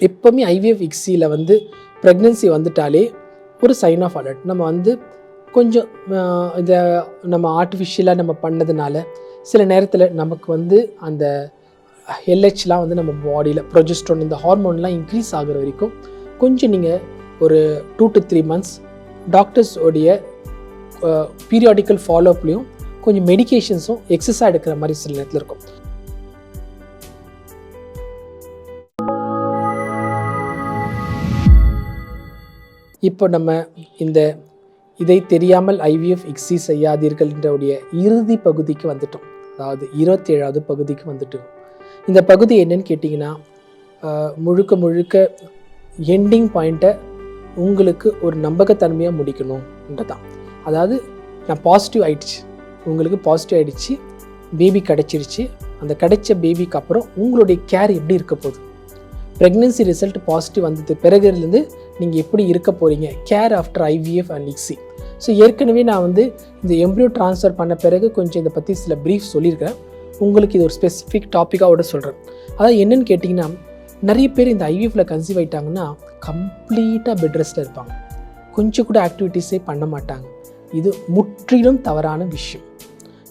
எப்போவுமே ஐவிஎஃப் இக்ஸியில் வந்து ப்ரெக்னென்சி வந்துட்டாலே ஒரு சைன் ஆஃப் அலர்ட் நம்ம வந்து கொஞ்சம் இந்த நம்ம ஆர்டிஃபிஷியலாக நம்ம பண்ணதுனால சில நேரத்தில் நமக்கு வந்து அந்த எல்ஹெச்லாம் வந்து நம்ம பாடியில் ப்ரொஜெஸ்ட்ரோன் இந்த ஹார்மோன்லாம் இன்க்ரீஸ் ஆகிற வரைக்கும் கொஞ்சம் நீங்கள் ஒரு two to three months doctors உடைய பீரியாடிக்கல் ஃபாலோஅப்லேயும் கொஞ்சம் மெடிகேஷன்ஸும் எக்ஸசைஸ் எடுக்கிற மாதிரி சில நேரத்தில் இருக்கும். இப்போ நம்ம இந்த இதை தெரியாமல் ஐவிஎஃப் இக்ஸி செய்யாதீர்கள் என்றவுடைய இறுதி பகுதிக்கு வந்துட்டோம். அதாவது இருபத்தேழாவது பகுதிக்கு வந்துட்டோம். இந்த பகுதி என்னன்னு கேட்டிங்கன்னா முழுக்க முழுக்க எண்டிங் பாயிண்ட்டை உங்களுக்கு ஒரு நம்பகத்தன்மையாக முடிக்கணும்ன்றதான் அதாவது நான் பாசிட்டிவ் ஆயிடுச்சு. உங்களுக்கு பாசிட்டிவ் ஆகிடுச்சு பேபி கிடச்சிருச்சு. அந்த கிடைச்ச பேபிக்கு அப்புறம் உங்களுடைய கேர் எப்படி இருக்க போகுது? ப்ரெக்னென்சி ரிசல்ட் பாசிட்டிவ் வந்தது பிறகுலேருந்து நீங்கள் எப்படி இருக்க போகிறீங்க care after IVF and ICSI so ஏற்கனவே நான் வந்து இந்த எம்ப்ரியோ ட்ரான்ஸ்ஃபர் பண்ண பிறகு கொஞ்சம் இதை பற்றி சில ப்ரீஃப் சொல்லியிருக்கேன் உங்களுக்கு இது ஒரு ஸ்பெசிஃபிக் டாப்பிக்காக சொல்கிறேன் அதாவது என்னென்னு கேட்டிங்கன்னா நிறைய பேர் இந்த ஐவிஎஃப்பில் கன்சீவ் ஆயிட்டாங்கன்னா கம்ப்ளீட்டாக பெட் ரெஸ்ட்டில் இருப்பாங்க. கொஞ்சம் கூட ஆக்டிவிட்டீஸே பண்ண மாட்டாங்க. இது முற்றிலும் தவறான விஷயம்.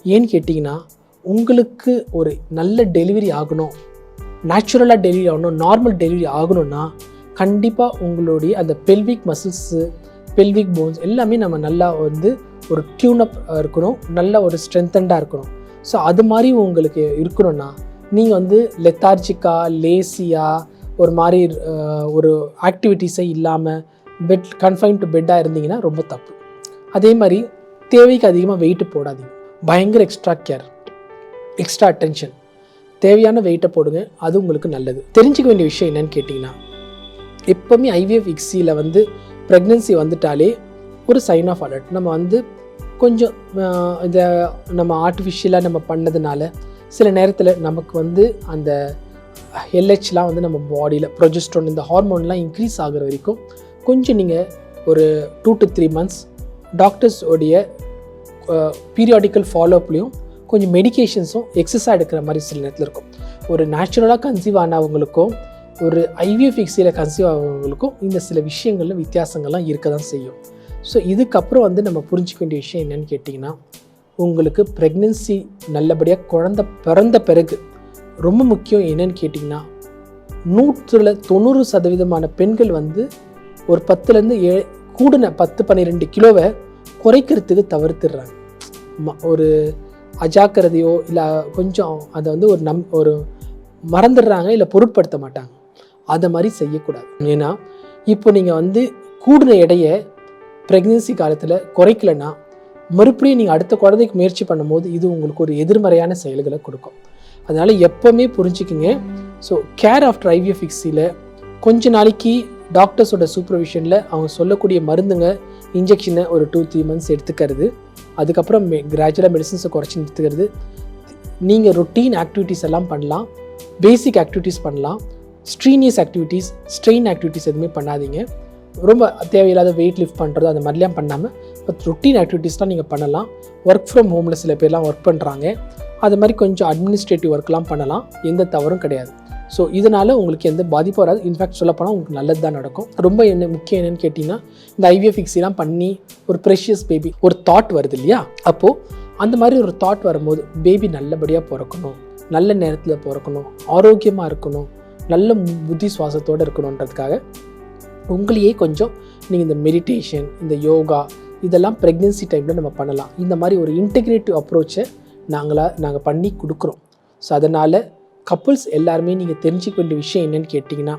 ஏன்னு கேட்டிங்கன்னா உங்களுக்கு ஒரு நல்ல டெலிவரி ஆகணும். நேச்சுரலாக டெலிவரி ஆகணும் நார்மல் டெலிவரி ஆகணும்னா கண்டிப்பாக உங்களுடைய அந்த பெல்விக் மசில்ஸு பெல்விக் போன்ஸ் எல்லாமே நம்ம நல்லா வந்து ஒரு டியூனப் இருக்கணும். நல்ல ஒரு ஸ்ட்ரென்தண்டாக இருக்கணும். ஸோ அது மாதிரி உங்களுக்கு இருக்கணும்னா நீங்கள் வந்து லெத்தார்ஜிக்காக லேசியாக ஒரு மாதிரி ஒரு ஆக்டிவிட்டீஸே இல்லாமல் பெட் கன்ஃபைன் டு பெட்டாக இருந்தீங்கன்னா ரொம்ப தப்பு. அதே மாதிரி தேவைக்கு அதிகமாக வெயிட்டு போடாதீங்க. பயங்கர எக்ஸ்ட்ரா கேர் எக்ஸ்ட்ரா அட்டென்ஷன் தேவையான வெயிட்டை போடுங்க. அது உங்களுக்கு நல்லது. தெரிஞ்சுக்க வேண்டிய விஷயம் என்னன்னு கேட்டிங்கன்னா எப்போவுமே ஐவிஎஃப் இக்ஸியில் வந்து ப்ரெக்னென்சி வந்துட்டாலே ஒரு சைன் ஆஃப் அலர்ட் நம்ம வந்து கொஞ்சம் இந்த நம்ம ஆர்டிஃபிஷியலாக நம்ம பண்ணதுனால சில நேரத்தில் நமக்கு வந்து அந்த எல்ஹெச்லாம் வந்து நம்ம பாடியில் ப்ரொஜெஸ்ட்ரோன் இந்த ஹார்மோன்லாம் இன்க்ரீஸ் ஆகுற வரைக்கும் கொஞ்சம் நீங்கள் ஒரு two to three months doctors உடைய பீரியாடிக்கல் ஃபாலோஅப்லேயும் கொஞ்சம் மெடிகேஷன்ஸும் எக்ஸசைஸ் எடுக்கிற மாதிரி சில நேரத்தில் இருக்கும். ஒரு நேச்சுரலாக கன்சீவ் ஆனவங்களுக்கும் ஒரு ஐவிஎஃப் எக்ஸியில் கன்சீவ் ஆகிறவங்களுக்கும் இந்த சில விஷயங்களில் வித்தியாசங்கள்லாம் இருக்க தான் செய்யும். ஸோ இதுக்கப்புறம் வந்து நம்ம புரிஞ்சுக்க வேண்டிய விஷயம் என்னென்னு கேட்டிங்கன்னா உங்களுக்கு ப்ரெக்னென்சி நல்லபடியாக குழந்த பிறந்த பிறகு ரொம்ப முக்கியம் என்னன்னு கேட்டிங்கன்னா நூற்றில் தொண்ணூறு சதவீதமான பெண்கள் வந்து ஒரு பத்துலேருந்து ஏ கூடின பத்து பன்னிரெண்டு கிலோவை குறைக்கிறதுக்கு தவிர்த்துடுறாங்க. ம- ஒரு அஜாக்கிரதையோ இல்லை கொஞ்சம் அதை வந்து ஒரு நம் ஒரு மறந்துடுறாங்க இல்லை பொருட்படுத்த மாட்டாங்க. அதை மாதிரி செய்யக்கூடாது. ஏன்னா இப்போ நீங்கள் வந்து கூடின எடையை ப்ரெக்னென்சி காலத்தில் குறைக்கலன்னா மறுபடியும் நீங்கள் அடுத்த குழந்தைக்கு முயற்சி பண்ணும்போது இது உங்களுக்கு ஒரு எதிர்மறையான செயல்களை கொடுக்கும். அதனால் எப்போவுமே புரிஞ்சுக்கிங்க. ஸோ கேர் ஆஃப்டர் ஐவிஎஃப் ஃபிக்ஸியில் கொஞ்ச நாளைக்கு டாக்டர்ஸோட சூப்பர்விஷனில் அவங்க சொல்லக்கூடிய மருந்துங்க இன்ஜெக்ஷனை ஒரு டூ த்ரீ மந்த்ஸ் எடுத்துக்கிறது. அதுக்கப்புறம் கிராஜுவலாக மெடிசன்ஸை குறைச்சி எடுத்துக்கிறது. நீங்கள் ரொட்டீன் ஆக்டிவிட்டீஸ் எல்லாம் பண்ணலாம். பேசிக் ஆக்டிவிட்டீஸ் பண்ணலாம். ஸ்ட்ரீனியஸ் ஆக்டிவிட்டீஸ் ஸ்ட்ரெயின் ஆக்டிவிட்டீஸ் எதுவுமே பண்ணாதீங்க. ரொம்ப தேவையில்லாத வெயிட் லிஃப்ட் பண்ணுறது அந்த மாதிரிலாம் பண்ணாமல் பட் ரொட்டீன் ஆக்டிவிட்டீஸ்லாம் நீங்கள் பண்ணலாம். ஒர்க் ஃப்ரம் ஹோமில் சில பேர்லாம் ஒர்க் பண்ணுறாங்க அது மாதிரி கொஞ்சம் அட்மினிஸ்ட்ரேட்டிவ் ஒர்க்லாம் பண்ணலாம். எந்த தவறும் கிடையாது. ஸோ இதனால் உங்களுக்கு எந்த பாதிப்பும் வராது. இன்ஃபேக்ட் சொல்லப்போனால் உங்களுக்கு நல்லது தான் நடக்கும். ரொம்ப என்ன முக்கியம் என்னென்னு கேட்டிங்கன்னா இந்த ஐவிஎஃப் ஃபிக்ஸிலாம் பண்ணி ஒரு ப்ரெஷியஸ் பேபி ஒரு தாட் வருது இல்லையா? அப்போது அந்த மாதிரி ஒரு தாட் வரும்போது பேபி நல்லபடியாக பிறக்கணும். நல்ல நேரத்தில் பிறக்கணும். ஆரோக்கியமாக இருக்கணும். நல்ல புத்தி சுவாசத்தோடு இருக்கணுன்றதுக்காக உங்களையே கொஞ்சம் நீங்கள் இந்த மெடிடேஷன் இந்த யோகா இதெல்லாம் ப்ரெக்னென்சி டைமில் நம்ம பண்ணலாம். இந்த மாதிரி ஒரு இன்டெகிரேட்டிவ் அப்ரோச்சை நாங்களாக நாங்கள் பண்ணி கொடுக்குறோம். ஸோ அதனால் கப்புள்ஸ் எல்லாருமே நீங்கள் தெரிஞ்சுக்க வேண்டிய விஷயம் என்னென்னு கேட்டிங்கன்னா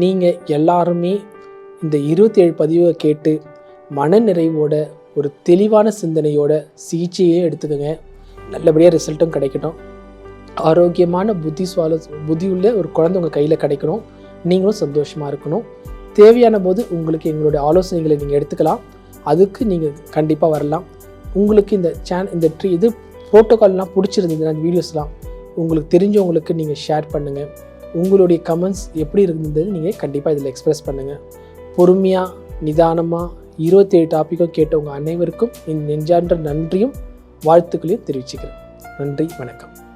நீங்கள் எல்லாருமே இந்த இருபத்தேழு பதிவை கேட்டு மனநிறைவோட ஒரு தெளிவான சிந்தனையோட சிகிச்சையே எடுத்துக்கோங்க. நல்லபடியாக ரிசல்ட்டும் கிடைக்கட்டும். ஆரோக்கியமான புத்தி சுவால புத்தி உள்ள ஒரு குழந்தை உங்கள் கையில் கிடைக்கணும். நீங்களும் சந்தோஷமாக இருக்கணும். தேவையான போது உங்களுக்கு எங்களுடைய ஆலோசனைகளை நீங்கள் எடுத்துக்கலாம். அதுக்கு நீங்கள் கண்டிப்பாக வரலாம். உங்களுக்கு இந்த சேன் இந்த ட்ரீ இது ப்ரோட்டோகால்லாம் பிடிச்சிருந்ததுன்னா அந்த வீடியோஸ்லாம் உங்களுக்கு தெரிஞ்சவங்களுக்கு நீங்கள் ஷேர் பண்ணுங்கள் உங்களுடைய கமெண்ட்ஸ் எப்படி இருந்ததுன்னு நீங்கள் கண்டிப்பாக இதில் எக்ஸ்ப்ரெஸ் பண்ணுங்கள் பொறுமையாக நிதானமாக இருபத்தேழு டாப்பிக்கும் கேட்டவங்க அனைவருக்கும் என் நெஞ்சான்ற நன்றியும் வாழ்த்துக்களையும் தெரிவிச்சுக்கிறேன். நன்றி வணக்கம்.